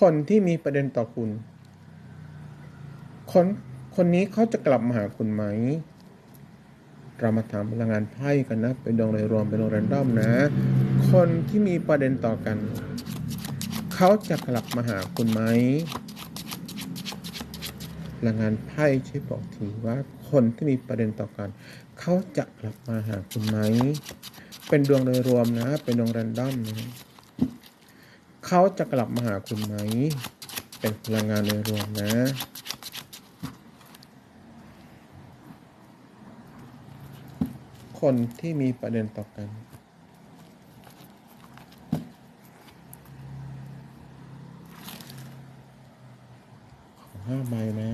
คนที่มีประเด็นต่อคุณ คนคนนี้เขาจะกลับมาหาคุณไหม เรามาถามพลังงานไพ่กันนะ เป็นดวงโดยรวมเป็นดวงแรนดอมนะ คนที่มีประเด็นต่อกัน เขาจะกลับมาหาคุณไหมพลังงานไพ่ช่วยบอกทีว่าคนที่มีประเด็นต่อกัน เขาจะกลับมาหาคุณไหม เป็นดวงโดยรวมนะ เป็นดวงแรนดอมนะ เขาจะกลับมาหาคุณไหม เป็นพลังงานโดยรวมนะ คนที่มีประเด็นต่อกันห้าใบนะ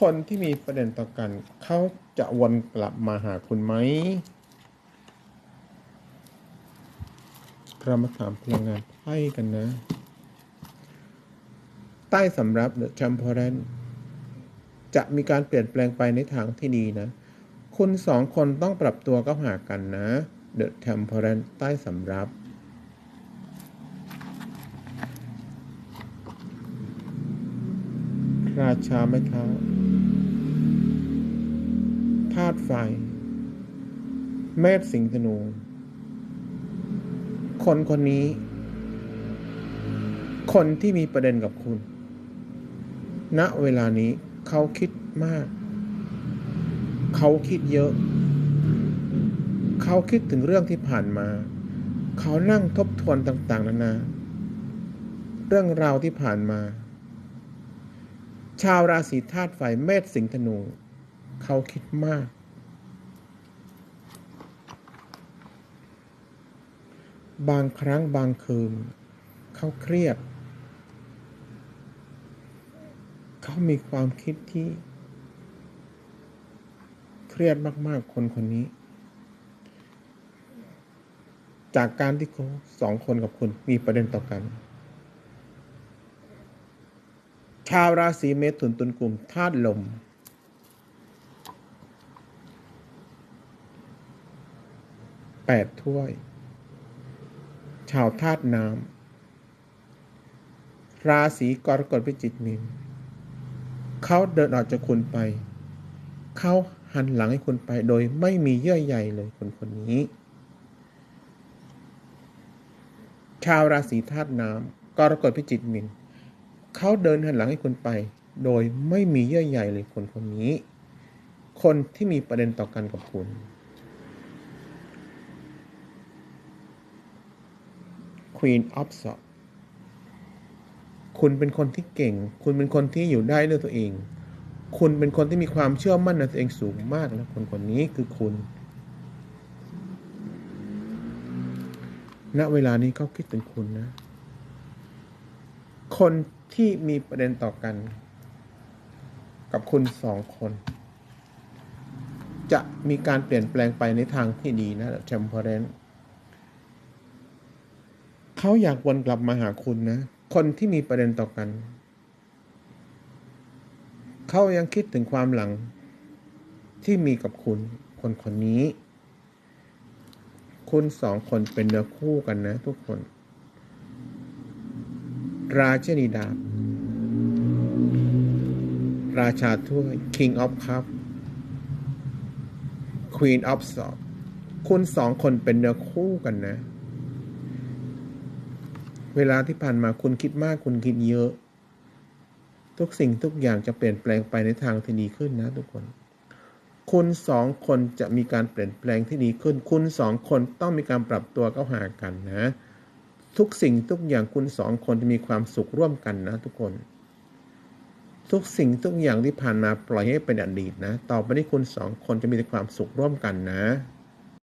คนที่มีประเด็นต่อกัน เขาจะวนกลับมาหาคุณไหม เรามาถามพลังงานไพ่กันนะ ใต้สำรับเดอะชัมพอรนจะมีการเปลี่ยนแปลงไปในทางที่ดีนะ คุณสองคนต้องปรับตัวเข้าหากันนะเดอะ e ทมพอรนใต้สำรับราชาไม้เท้าธาตุไฟ เมษสิงห์ธนู คนคนนี้ คนที่มีประเด็นกับคุณ ณเวลานี้เขาคิดมาก เขาคิดเยอะ เขาคิดถึงเรื่องที่ผ่านมา เขานั่งทบทวนต่าง ๆ นานา เรื่องราวที่ผ่านมา ชาวราศีธาตุไฟเมษสิงห์ธนู เขาคิดมาก บางครั้งบางคืน เขาเครียด เขามีความคิดที่ เครียดมาก ๆ คนคนนี้ จากการที่เขาสองคนกับคุณมีประเด็นต่อกัน ชาวราศีเมถุนตุลกลุ่มธาตุลมแปดถ้วย ชาวธาตุน้ำราศีกรกฎพิจิกมีนเขาเดินออกจากคุณไป เขาหันหลังให้คุณไปโดยไม่มีเยื่อใยเลยคนคนนี้ ชาวราศีธาตุน้ำกรกฎพิจิกมินเขาเดินหันหลังให้คุณไป โดยไม่มีเยื่อใยเลยคนคนนี้ คนที่มีประเด็นต่อกันกับคุณ Queen of s o r คุณเป็นคนที่เก่ง คุณเป็นคนที่อยู่ได้ด้วยตัวเอง คุณเป็นคนที่มีความเชื่อมั่นในตัวเองสูงมากนะคนคนนี้คือคุณ ณ เวลานี้เขาคิดถึงคุณนะ คนที่มีประเด็นต่อกัน กับคุณสองคน จะมีการเปลี่ยนแปลงไปในทางที่ดีนะแชมเปอร์เรน เขาอยากวนกลับมาหาคุณนะ คนที่มีประเด็นต่อกัน เขายังคิดถึงความหลังที่มีกับคุณ คนคนนี้ คุณสองคนเป็นเนื้อคู่กันนะทุกคน ราชนีดาบ ราชาถ้วย King of Cup Queen of Swords คุณสองคนเป็นเนื้อคู่กันนะ เวลาที่ผ่านมาคุณคิดมากคุณคิดเยอะ ทุกสิ่งทุกอย่างจะเปลี่ยนแปลงไปในทางที่ดีขึ้นนะทุกคน คุณสองคนจะมีการเปลี่ยนแปลงที่ดีขึ้น คุณสองคนต้องมีการปรับตัวเข้าหากันนะ ทุกสิ่งทุกอย่างคุณสองคนจะมีความสุขร่วมกันนะทุกคน ทุกสิ่งทุกอย่างที่ผ่านมาปล่อยให้เป็นอดีตนะ ต่อไปนี้คุณสองคนจะมีแต่ความสุขร่วมกันนะ